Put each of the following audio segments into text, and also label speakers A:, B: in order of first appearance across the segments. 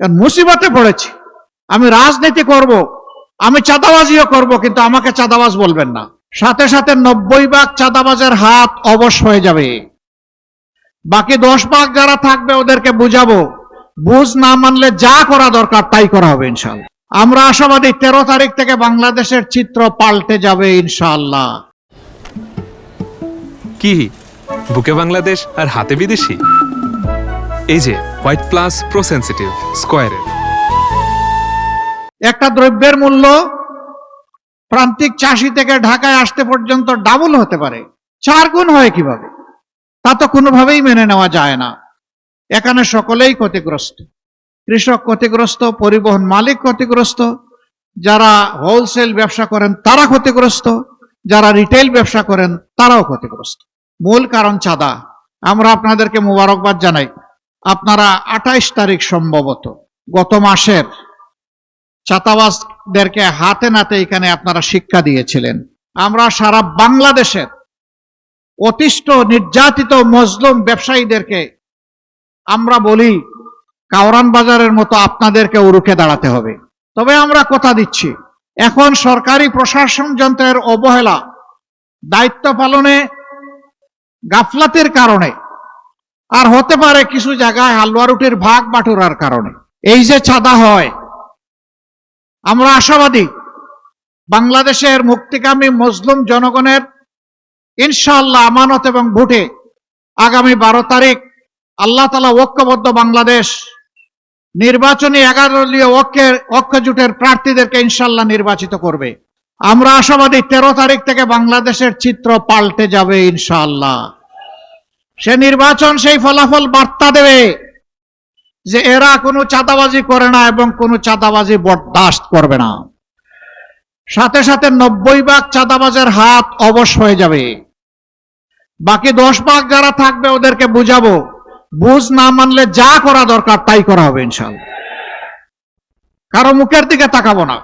A: মুসিবতে পড়েছি। আমি রাজনীতি করব, আমি চাঁদাবাজিও করব, কিন্তু আমাকে চাঁদাবাজ বলবেন না। সাথে সাথে নব্বই ভাগ চাঁদাবাজের হাত অবশ হয়ে যাবে। বাকি দশ ভাগ যারা থাকবে ওদেরকে বুঝাবো। বুঝ না মানলে যা করা দরকার তাই করা হবে ইনশাল্লাহ। আমরা আশাবাদী তেরো তারিখ থেকে বাংলাদেশের চিত্র পাল্টে যাবে ইনশাআল্লাহ
B: কি? বুকে বাংলাদেশ আর হাতে বিদেশি? এই যে হোয়াইট প্লাস প্রো সেন্সিটিভ স্কোয়ারের
A: একটা দ্রব্যের মূল্য প্রান্তিক চাষি থেকে ঢাকায় আসতে পর্যন্ত ডাবল হতে পারে। চার গুণ হয় কীভাবে? তা তো কোনোভাবেই মেনে নেওয়া যায় না। এখানে সকলেই ক্ষতিগ্রস্ত। কৃষক ক্ষতিগ্রস্ত, পরিবহন মালিক ক্ষতিগ্রস্ত, যারা হোলসেল ব্যবসা করেন তারা ক্ষতিগ্রস্ত, যারা রিটেল ব্যবসা করেন তারাও ক্ষতিগ্রস্ত। মূল কারণ চাঁদা। আমরা আপনাদেরকে মোবারকবাদ জানাই। আপনারা আঠাইশ তারিখ সম্ভবত গত মাসের চাতাবাসদেরকে হাতে নাতে এখানে আপনারা শিক্ষা দিয়েছিলেন। আমরা সারা বাংলাদেশের অতিষ্ঠ, নির্যাতিত মজলুম ব্যবসায়ীদেরকে আমরা বলি, কাওরান বাজারের মতো আপনাদেরকে উরুকে দাঁড়াতে হবে। তবে আমরা কথা দিচ্ছি, এখন সরকারি প্রশাসন যন্ত্রের অবহেলা, দায়িত্ব পালনে গাফলাতের কারণে আর হতে পারে কিছু জায়গায় হালুয়া রুটির ভাগ বাটুরার কারণে। এই যে চাঁদা হয়, আমরা আশাবাদী বাংলাদেশের মুক্তিকামী মুসলিম জনগণের ইনশাআল্লাহ আমানত এবং ভোটে আগামী বারো তারিখ আল্লাহ তালা ঐক্যবদ্ধ বাংলাদেশ, নির্বাচনী এগারো দলীয় ঐক্যের ঐক্য জোটের প্রার্থীদেরকে ইনশাল্লাহ নির্বাচিত করবে। আমরা আশাবাদী তেরো তারিখ থেকে বাংলাদেশের চিত্র পাল্টে যাবে ইনশাআল্লাহ। সে নির্বাচন সেই ফলাফল বার্তা দেবে যে এরা কোনো চাঁদাবাজি করে না এবং কোনো চাঁদাবাজি বরদাস্ত করবে না। সাথে সাথে নব্বই ভাগ চাঁদাবাজের হাত অবশ হয়ে যাবে। বাকি দশ ভাগ যারা থাকবে ওদেরকে বুঝাবো। বুঝ না মানলে যা করা দরকার তাই করা হবে ইনশাল্লাহ কারও মুখের দিকে তাকাবো না।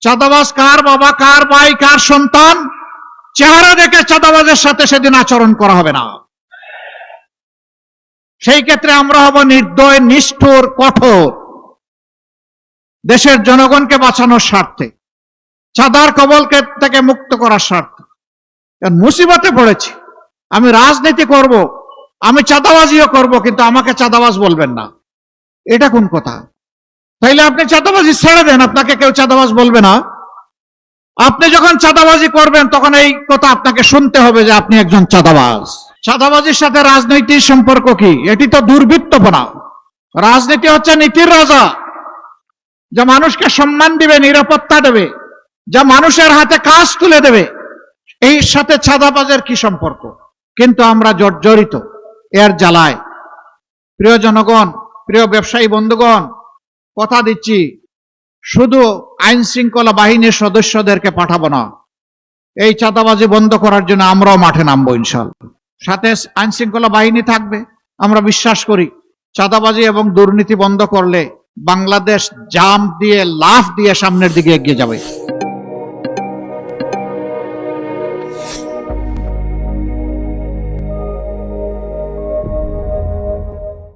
A: চাঁদাবাজ কার বাবা, কার ভাই, কার সন্তান, চেহারা দেখে চাঁদাবাজের সাথে সেদিন আচরণ করা হবে না। সেই ক্ষেত্রে আমরা হব নির্দয়, নিষ্ঠুর, কঠোর। দেশের জনগণকে বাঁচানোর স্বার্থে, চাঁদার কবলকে থেকে মুক্ত করার স্বার্থে। কারণ মুসিবতে পড়েছি। আমি রাজনীতি করব, আমি চাঁদাবাজিও করব, কিন্তু আমাকে চাঁদাবাজ বলবেন না। এটা কোন কথা? তাইলে আপনি চাঁদাবাজি ছেড়ে দেন, আপনাকে কেউ চাঁদাবাজ বলবে না। আপনি যখন চাঁদাবাজি করবেন, তখন এই কথা আপনাকে শুনতে হবে যে আপনি একজন চাঁদাবাজ। চাঁদাবাজির সাথে রাজনৈতিক সম্পর্ক কি? এটি তো দুর্বৃত্তপনা রাজনীতি হচ্ছে নীতির রাজা। যা মানুষকে সম্মান দিবে, নিরাপত্তা দেবে। যা মানুষের হাতে কাজ তুলে দেবে। এই সাথে চাঁদাবাজের কি সম্পর্ক? কিন্তু আমরা জর্জরিত, এর জ্বালায়। প্রিয় জনগণ, প্রিয় ব্যবসায়ী বন্ধুগণ, কথা দিচ্ছি, শুধু আইন শৃঙ্খলা বাহিনীর সদস্যদেরকে পাঠাবো না। এই চাঁদাবাজি বন্ধ করার জন্য আমরাও মাঠে নামবো ইনশাল্লাহ। সাথে আইন শৃঙ্খলা বাহিনী থাকবে। আমরা বিশ্বাস করি, চাঁদাবাজি এবং দুর্নীতি বন্ধ করলে বাংলাদেশ জাম দিয়ে লাফ দিয়ে সামনের দিকে এগিয়ে যাবে।